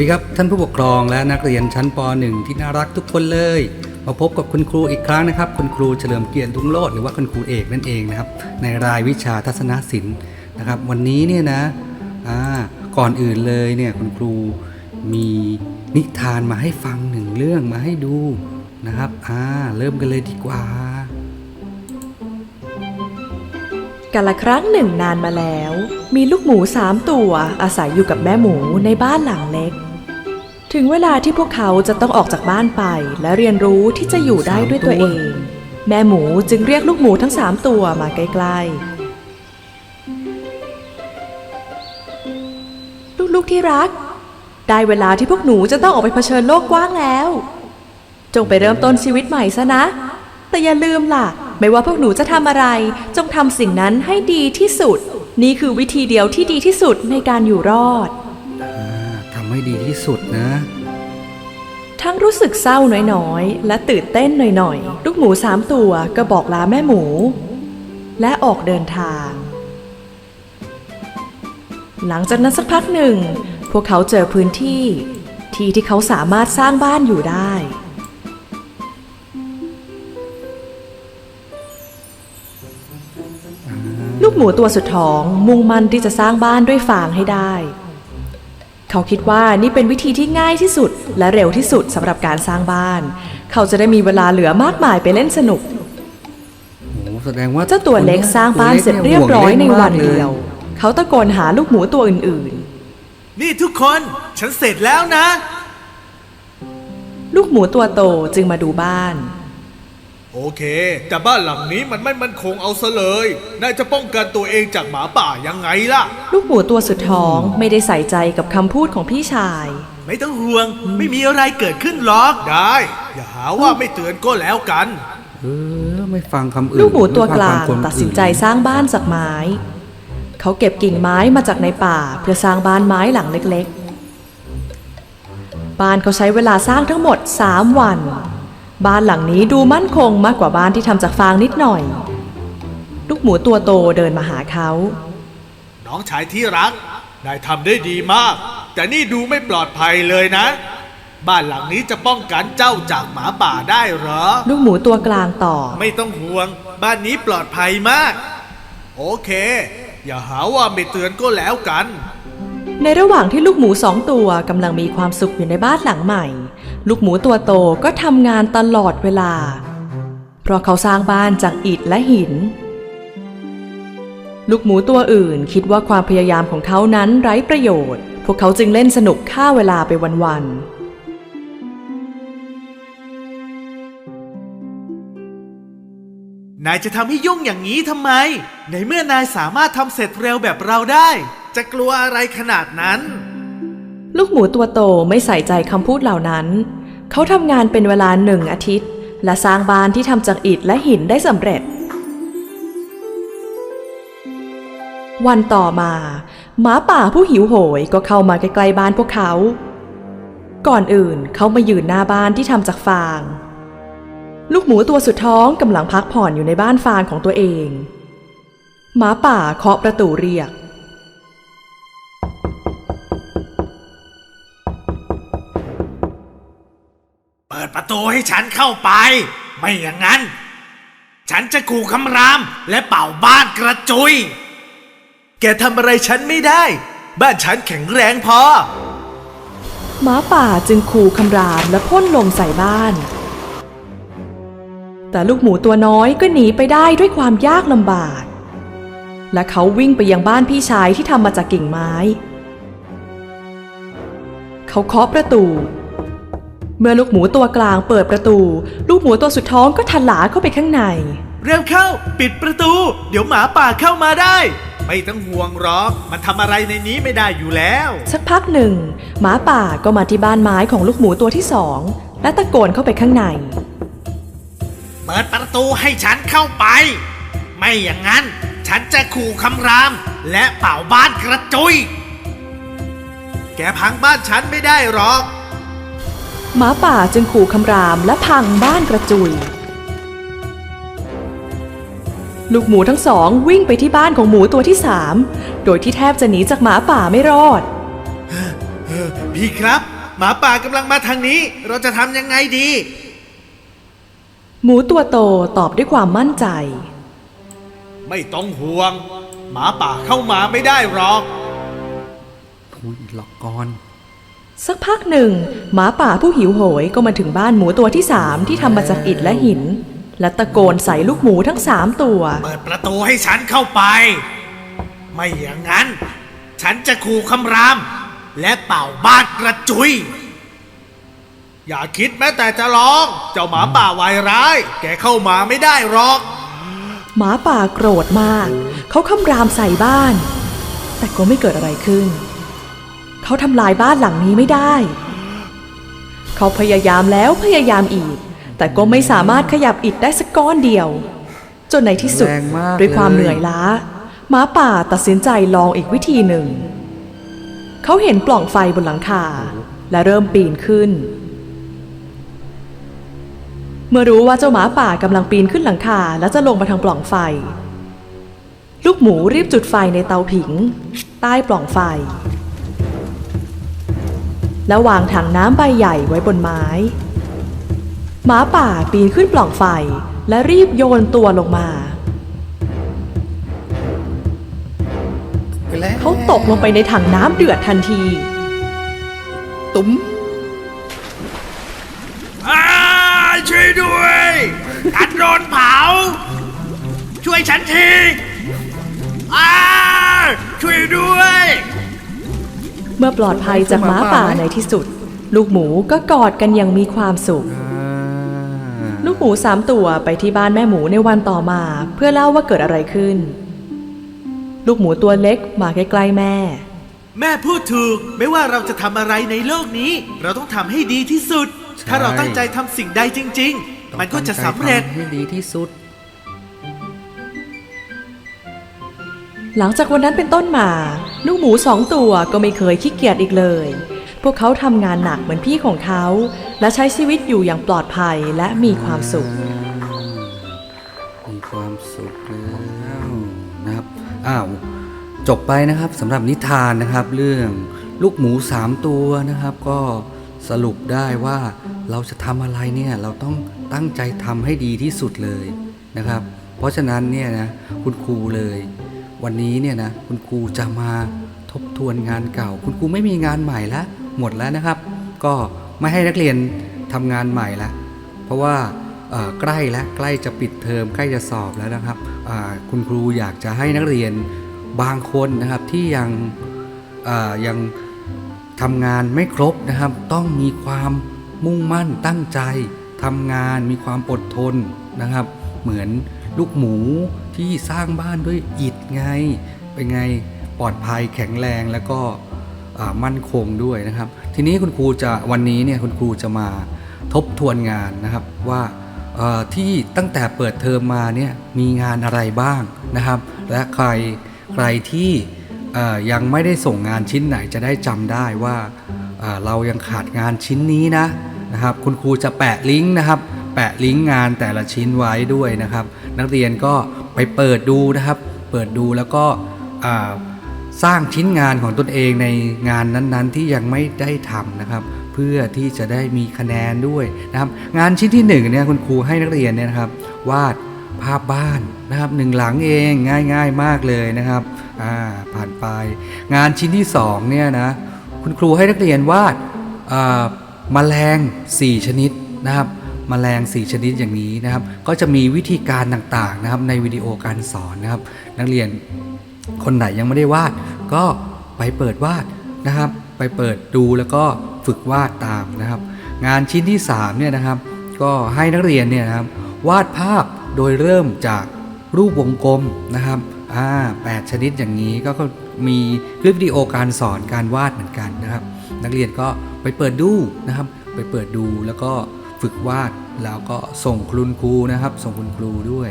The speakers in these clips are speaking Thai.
สวัสดีครับ ท่านผู้ปกครองและนักเรียนชั้นป .1 ที่น่ารักทุกคนเลย มาพบกับคุณครูอีกครั้งนะครับ คุณครูเฉลิมเกียรติทุงโลดหรือว่าคุณครูเอกนั่นเองนะครับ ในรายวิชาทัศนศิลป์นะครับ วันนี้เนี่ยนะก่อนอื่นเลยเนี่ยคุณครูมีนิทานมาให้ฟังหนึ่งเรื่องมาให้ดูนะครับอ่าเริ่มกันเลยดีกว่ากาละครั้งหนึ่งนานมาแล้ว มีลูกหมูสามตัวอาศัยอยู่กับแม่หมูในบ้านหลังเล็ก ถึงเวลาที่พวกเขาจะต้องออกจากบ้านไป และเรียนรู้ที่จะอยู่ได้ด้วยตัวเอง แม่หมูจึงเรียกลูกหมูทั้งสามตัวมาใกล้ๆ ลูกๆที่รัก ได้เวลาที่พวกหนูจะต้องออกไปเผชิญโลกกว้างแล้ว จงไปเริ่มต้นชีวิตใหม่ซะนะ แต่อย่าลืมล่ะ ไม่ว่าพวกหนูจะทำอะไร จงทำสิ่งนั้นให้ดีที่สุด นี่คือวิธีเดียวที่ดีที่สุดในการอยู่รอด ให้ดีที่สุดนะ ทั้งรู้สึกเศร้าน้อยๆ และตื่นเต้นหน่อยๆ ลูกหมูสามตัวก็บอกลาแม่หมู และออกเดินทาง หลังจากนั้นสักพักหนึ่ง พวกเขาเจอพื้นที่ ที่ที่เขาสามารถสร้างบ้านอยู่ได้ลูกหมูตัวสุดท้องมุ่งมั่นที่จะสร้างบ้านด้วยฟางให้ได้ เขาคิดว่านี่เป็นวิธีที่ง่ายที่สุดและเร็วที่สุดสำหรับการสร้างบ้าน เขาจะได้มีเวลาเหลือมากมายไปเล่นสนุกโอ้แสดงว่าเจ้าตัวเล็กสร้างบ้านเสร็จเรียบร้อยในวันเดียวห่งล่นมากลเขาตะโกนหาลูกหมูตัวอื่นนี่ทุกคน ฉันเสร็จแล้วนะ ๆ ลูกหมูตัวโตจึงมาดูบ้าน โอเค แต่บ้านหลังนี้มันไม่มั่นคงเอาซะเลย นายจะป้องกันตัวเองจากหมาป่ายังไงล่ะ ลูกหมูตัวสุดท้องไม่ได้ใส่ใจกับคำพูดของพี่ชาย ไม่ต้องห่วง ไม่มีอะไรเกิดขึ้นหรอก ได้ อย่าหาว่าไม่เตือนก็แล้วกัน เออ ไม่ฟังคำอื่นลูกหมูตัวกลางไม่ฟัคำคนตัดสินใจสร้างบ้านจากไม้ เขาเก็บกิ่งไม้มาจากในป่า เพื่อสร้างบ้านไม้หลังเล็กๆ บ้านเขาใช้เวลาสร้างทั้งหมด 3 วัน บ้านหลังนี้ดูมั่นคงมากกว่าบ้านที่ทำจากฟางนิดหน่อย ลูกหมูตัวโตเดินมาหาเขา น้องชายที่รัก นายทำได้ดีมาก แต่นี่ดูไม่ปลอดภัยเลยนะ บ้านหลังนี้จะป้องกันเจ้าจากหมาป่าได้เหรอ ลูกหมูตัวกลางต่อไม่ต้องห่วง บ้านนี้ปลอดภัยมาก โอเค อย่าหาว่าไม่เตือนก็แล้วกัน ในระหว่างที่ลูกหมูสองตัวกำลังมีความสุขอยู่ในบ้านหลังใหม่ ลูกหมูตัวโตก็ทำงานตลอดเวลา เพราะเขาสร้างบ้านจากอิฐและหิน ลูกหมูตัวอื่นคิดว่าความพยายามของเขานั้นไร้ประโยชน์ พวกเขาจึงเล่นสนุกฆ่าเวลาไปวันๆนายจะทำให้ยุ่งอย่างนี้ทำไม ในเมื่อนายสามารถทำเสร็จเร็วแบบเราได้ จะกลัวอะไรขนาดนั้น ลูกหมูตัวโตไม่ใส่ใจคำพูดเหล่านั้น เขาทำงานเป็นเวลาหนึ่งอาทิตย์ และสร้างบ้านที่ทำจากอิฐและหินได้สำเร็จ วันต่อมาหมาป่าผู้หิวโหยก็เข้ามาใกล้ๆบ้านพวกเขา ก่อนอื่นเขามายืนหน้าบ้านที่ทำจากฟาง ลูกหมูตัวสุดท้องกำลังพักผ่อนอยู่ในบ้านฟางของตัวเองหมาป่าเคาะประตูเรียก ปิดประตูให้ฉันเข้าไป ไม่อย่างนั้น ฉันจะขู่คำรามและเป่าบ้านกระจุย แกทำอะไรฉันไม่ได้ บ้านฉันแข็งแรงพอ หมาป่าจึงขู่คำรามและพ่นลมใส่บ้าน แต่ลูกหมูตัวน้อยก็หนีไปได้ด้วยความยากลำบาก และเขาวิ่งไปยังบ้านพี่ชายที่ทำมาจากกิ่งไม้ เขาเคาะประตู เมื่อลูกหมูตัวกลางเปิดประตู ลูกหมูตัวสุดท้องก็ทลาเข้าไปข้างใน เร็วเข้า ปิดประตู เดี๋ยวหมาป่าเข้ามาได้ ไม่ต้องห่วงหรอกมันทำอะไรในนี้ไม่ได้อยู่แล้ว สักพักหนึ่ง หมาป่าก็มาที่บ้านไม้ของลูกหมูตัวที่สองและตะโกนเข้าไปข้างใน เปิดประตูให้ฉันเข้าไป ไม่อย่างนั้น ฉันจะขู่คำราม และเป่าบ้านกระจุย แกพังบ้านฉันไม่ได้หรอก หมาป่าจึงขู่คำรามและพังบ้านกระจุย ลูกหมูทั้งสองวิ่งไปที่บ้านของหมูตัวที่สามโดยที่แทบจะหนีจากหมาป่าไม่รอดเออพี่ครับ หมาป่ากำลังมาทางนี้ เราจะทำยังไงดี หมูตัวโตตอบด้วยความมั่นใจ ไม่ต้องห่วง หมาป่าเข้ามาไม่ได้หรอกทุยหลอกก่อน สักพักหนึ่ง หมาป่าผู้หิวโหยก็มาถึงบ้านหมูตัวที่สามที่ทำมาจากอิฐและหิน และตะโกนใส่ลูกหมูทั้งสามตัว เปิดประตูให้ฉันเข้าไป ไม่อย่างนั้น ฉันจะขู่คำราม และเป่าบ้านกระจุย อย่าคิดแม้แต่จะร้อง เจ้าหมาป่าวายร้าย แกเข้ามาไม่ได้หรอก หมาป่าโกรธมาก เขาคำรามใส่บ้าน แต่ก็ไม่เกิดอะไรขึ้น เขาทำลายบ้านหลังนี้ไม่ได้ เขาพยายามแล้วพยายามอีก แต่ก็ไม่สามารถขยับอิฐได้สักก้อนเดียว จนในที่สุดแรงมากด้วยความเลยเหนื่อยล้าหมาป่าตัดสินใจลองอีกวิธีหนึ่ง เขาเห็นปล่องไฟบนหลังคา และเริ่มปีนขึ้น เมื่อรู้ว่าเจ้าหมาป่ากำลังปีนขึ้นหลังคา และจะลงมาทางปล่องไฟ ลูกหมูรีบจุดไฟในเตาผิง ใต้ปล่องไฟ แล้ววางถังน้ำใบใหญ่ไว้บนไม้ หมาป่าปีนขึ้นปล่องไฟและรีบโยนตัวลงมาไปแล้วเขาตกลงไปในถังน้ำเดือดทันที ตุ้มอาช่วยด้วยฉันโดนเผา ช่วยฉันทีอาช่วยด้วย เมื่อปลอดภัยจากหมาป่าในที่สุด ลูกหมูก็กอดกันอย่างมีความสุขอ่าลูกหมูสามตัวไปที่บ้านแม่หมูในวันต่อมา เพื่อเล่าว่าเกิดอะไรขึ้น ลูกหมูตัวเล็กมาใกล้ๆแม่ แม่พูดถูกไม่ว่าเราจะทำอะไรในโลกนี้ เราต้องทำให้ดีที่สุด ถ้าเราตั้งใจทำสิ่งใดจริง ๆ มันก็จะสำเร็จต้องตั้งใจทำให้ดีที่สุด หลังจากวันนั้นเป็นต้นมา ลูกหมูสองตัวก็ไม่เคยขี้เกียจอีกเลย พวกเขาทำงานหนักเหมือนพี่ของเขา และใช้ชีวิตอยู่อย่างปลอดภัยและมีความสุข มีความสุขแล้วนะครับ อ้าว จบไปนะครับสำหรับนิทานนะครับ เรื่องลูกหมูสามตัวนะครับ ก็สรุปได้ว่าเราจะทำอะไรเนี่ยเราต้องตั้งใจทำให้ดีที่สุดเลยนะครับ เพราะฉะนั้นเนี่ยนะคุณครูเลย วันนี้เนี่ยนะคุณครูจะมาทบทวนงานเก่า คุณครูไม่มีงานใหม่แล้วหมดแล้วนะครับ ก็ไม่ให้นักเรียนทำงานใหม่ล้วเพราะว่าใกล้แล้วใกล้จะปิดเทอมใกล้จะสอบแล้วนะครับคุณครูอยากจะให้นักเรียนบางคนนะครับที่ยังยังทำงานไม่ครบนะครับ ต้องมีความมุ่งมั่นตั้งใจทำงานมีความอดทนนะครับ เหมือนลูกหมู ที่สร้างบ้านด้วยอิฐไง เป็นไงปลอดภัยแข็งแรงแล้วก็มั่นคงด้วยนะครับ ทีนี้คุณครูจะวันนี้เนี่ยคุณครูจะมาทบทวนงานนะครับว่าที่ตั้งแต่เปิดเทอมมาเนี่ยมีงานอะไรบ้างนะครับ และใครใครที่ยังไม่ได้ส่งงานชิ้นไหนจะได้จำได้ว่าเเรายังขาดงานชิ้นนี้นะนะครับ คุณครูจะแปะลิงก์นะครับ แปะลิงก์งานแต่ละชิ้นไว้ด้วยนะครับ นักเรียนก็ ไปเปิดดูนะครับ เปิดดูแล้วก็สร้างชิ้นงานของตนเองในงานนั้นๆ ที่ยังไม่ได้ทำนะครับ เพื่อที่จะได้มีคะแนนด้วยนะครับ งานชิ้นที่หนึ่งเนี่ยคุณครูให้นักเรียนเนี่ยนะครับ วาดภาพบ้านนะครับหนึ่งหลังเองง่ายๆมากเลยนะครับผ่านไป งานชิ้นที่สองเนี่ยนะคุณครูให้นักเรียนวาดแมลง 4 ชนิดนะครับ แมลง 4 ชนิดอย่างนี้นะครับ ก็จะมีวิธีการต่างๆนะครับในวิดีโอการสอนนะครับ นักเรียนคนไหนยังไม่ได้วาด ก็ไปเปิดวาดนะครับ ไปเปิดดูแล้วก็ฝึกวาดตามนะครับ งานชิ้นที่3เนี่ยนะครับ ก็ให้นักเรียนเนี่ยนะครับวาดภาพโดยเริ่มจากรูปวงกลมนะครับอ่าแชนิดอย่างนี้ก็ก็มีคลิปวิดีโอการสอนการวาดเหมือนกันนะครับ นักเรียนก็ไปเปิดดูนะครับ ไปเปิดดูแล้วก็ ฝึกวาดแล้วก็ส่งคุณครูนะครับ ส่งคุณครูด้วย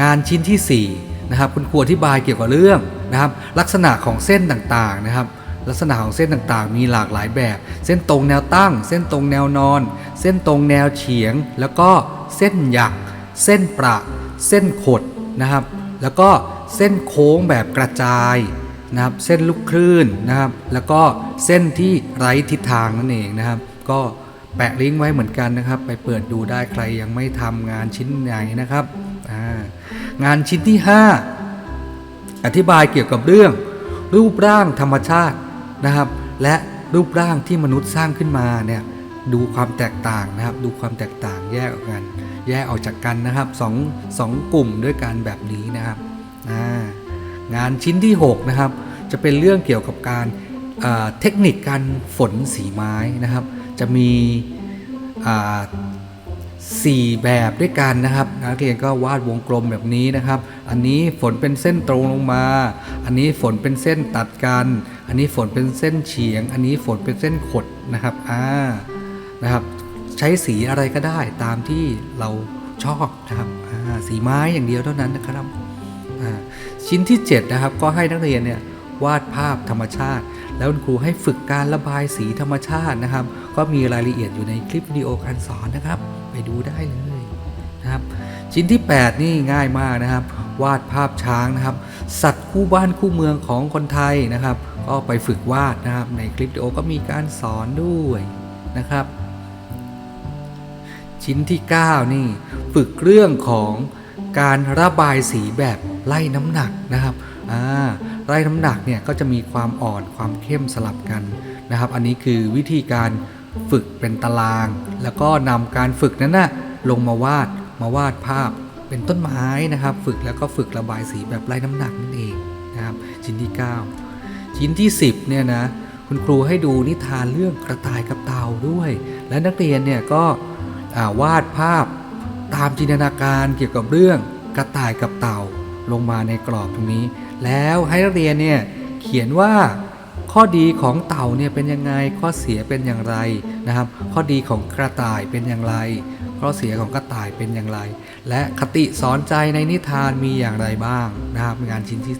งานชิ้นที่ 4 นะครับ คุณครูอธิบายเกี่ยวกับเรื่องนะครับ ลักษณะของเส้นต่างๆนะครับ ลักษณะของเส้นต่างๆ มีหลากหลายแบบ เส้นตรงแนวตั้ง เส้นตรงแนวนอน เส้นตรงแนวเฉียง แล้วก็เส้นหยัก เส้นประเส้นขดนะครับ แล้วก็เส้นโค้งแบบกระจายนะครับ เส้นลูกคลื่นนะครับ แล้วก็เส้นที่ไร้ทิศทางนั่นเองนะครับ ก็ แปะลิงก์ไว้เหมือนกันนะครับ ไปเปิดดูได้ใครยังไม่ทำงานชิ้นไหนนะครับงานชิ้นที่ 5 อธิบายเกี่ยวกับเรื่อง รูปร่างธรรมชาตินะครับ และรูปร่างที่มนุษย์สร้างขึ้นมาเนี่ยดูความแตกต่างนะครับ ดูความแตกต่างแยกออกกัน แยกออกจากกันนะครับสองสองกลุ่มด้วยกันแบบนี้นะครับงานชิ้นที่ 6 นะครับ จะเป็นเรื่องเกี่ยวกับการเทคนิคการฝนสีไม้นะครับ จะมีสี่แบบด้วยกันนะครับ นักเรียนก็วาดวงกลมแบบนี้นะครับ อันนี้ฝนเป็นเส้นตรงลงมา อันนี้ฝนเป็นเส้นตัดกัน อันนี้ฝนเป็นเส้นเฉียง อันนี้ฝนเป็นเส้นขดนะครับอ่านะครับ ใช้สีอะไรก็ได้ตามที่เราชอบนะครับสีไม้อย่างเดียวเท่านั้นนะครับชิ้นที่ 7 นะครับ ก็ให้นักเรียนเนี่ยวาดภาพธรรมชาติ แล้วคุณครูให้ฝึกการระบายสีธรรมชาตินะครับ ก็มีรายละเอียดอยู่ในคลิปวิดีโอการสอนนะครับ ไปดูได้เลยนะครับ ชิ้นที่ 8 นี่ง่ายมากนะครับ วาดภาพช้างนะครับ สัตว์คู่บ้านคู่เมืองของคนไทยนะครับ ก็ไปฝึกวาดนะครับ ในคลิปวิดีโอก็มีการสอนด้วยนะครับ ชิ้นที่ 9 นี่ฝึกเรื่องของการระบายสีแบบไล่น้ำหนักนะครับอ่าไล่น้ำหนักเนี่ยก็จะมีความอ่อนความเข้มสลับกันนะครับ อันนี้คือวิธีการ ฝึกเป็นตาราง แล้วก็นำการฝึกนั้นนะลงมาวาดมาวาดภาพเป็นต้นไม้นะครับ ฝึกแล้วก็ฝึกระบายสีแบบไล่น้ำหนักนั่นเองนะครับ ชิ้นที่ 9 ชิ้นที่ 10เนี่ยนะคุณครูให้ดูนิทานเรื่องกระต่ายกับเต่าด้วย และนักเรียนเนี่ยก็วาดภาพตามจินตนาการเกี่ยวกับเรื่องกระต่ายกับเต่าลงมาในกรอบตรงนี้ แล้วให้นักเรียนเนี่ยเขียนว่า ข้อดีของเต่าเนี่ยเป็นยังไงข้อเสียเป็นอย่างไรนะครับ ข้อดีของกระต่ายเป็นอย่างไร ข้อเสียของกระต่ายเป็นอย่างไร และคติสอนใจในนิทานมีอย่างไรบ้างนะครับงานชิ้นที่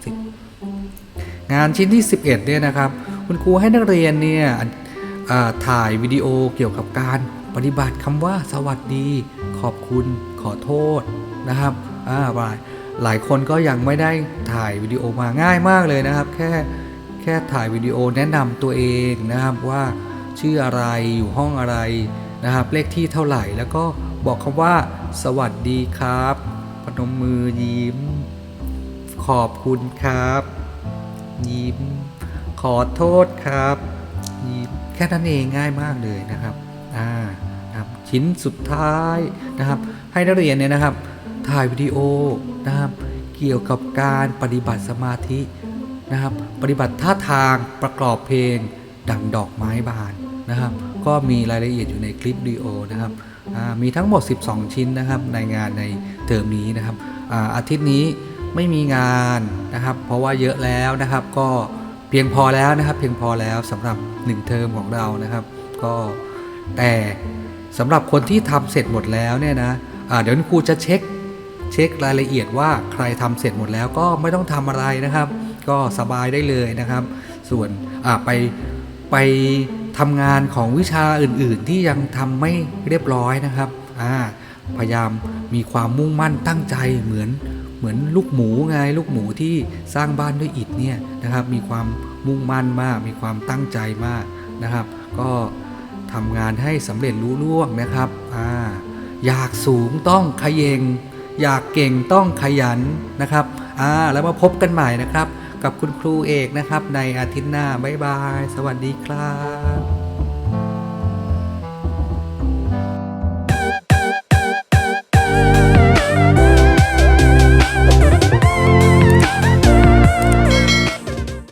10 งานชิ้นที่ 11เนี่ยนะครับ คุณครูให้นักเรียนเนี่ยถ่ายวิดีโอเกี่ยวกับการปฏิบัติคำว่าสวัสดี ขอบคุณขอโทษนะครับอ่าหลายหลายคนก็ยังไม่ได้ถ่ายวิดีโอมาง่ายมากเลยนะครับ แค่ ค่ถ่ายวิดีโอแนะนำตัวเองนะครับว่าชื่ออะไรอยู่ห้องอะไรนะครับ เลขที่เท่าไหร่แล้วก็บอกคำว่า สวัสดีครับ พนมมือยิ้ม ขอบคุณครับ ยิ้ม ขอโทษครับ ยิ้มแค่นั้นเองง่ายมากเลยนะครับอ่านะครับชิ้นสุดท้ายนะครับ ให้นักเรียนเนี่ยนะครับ ถ่ายวิดีโอนะครับ เกี่ยวกับการปฏิบัติสมาธิ นะครับ ปฏิบัติท่าทางประกอบเพลง ดังดอกไม้บานนะครับ ก็มีรายละเอียดอยู่ในคลิปวิดีโอนะครับมีทั้งหมด 12 ชิ้นนะครับในงานในเทอมนี้นะครับอาอาทิตย์นี้ไม่มีงานนะครับ เพราะว่าเยอะแล้วนะครับ ก็เพียงพอแล้วนะครับ เพียงพอแล้วสำหรับ 1 เทอมของเรานะครับ ก็แต่สำหรับคนที่ทำเสร็จหมดแล้วเนี่ยนะเดี๋ยวคุณครูจะเช็คเช็ครายละเอียดว่าใครทำเสร็จหมดแล้วก็ไม่ต้องทำอะไรนะครับ ก็สบายได้เลยนะครับ ส่วนไปไปทำงานของวิชาอื่น ๆ ที่ยังทำไม่เรียบร้อยนะครับพยายามมีความมุ่งมั่นตั้งใจเหมือนเหมือนลูกหมูไงลูกหมูที่สร้างบ้านด้วยอิฐเนี่ยนะครับ มีความมุ่งมั่นมาก มีความตั้งใจมากนะครับ ก็ทำงานให้สำเร็จรุ่ล่วงนะครับออยากสูงต้องขยเยง อยากเก่งต้องขยันนะครับอ่าแล้วมาพบกันใหม่นะครับ กับคุณครูเอกนะครับ ในอาทิตย์หน้าบ๊ายบาย สวัสดีครับ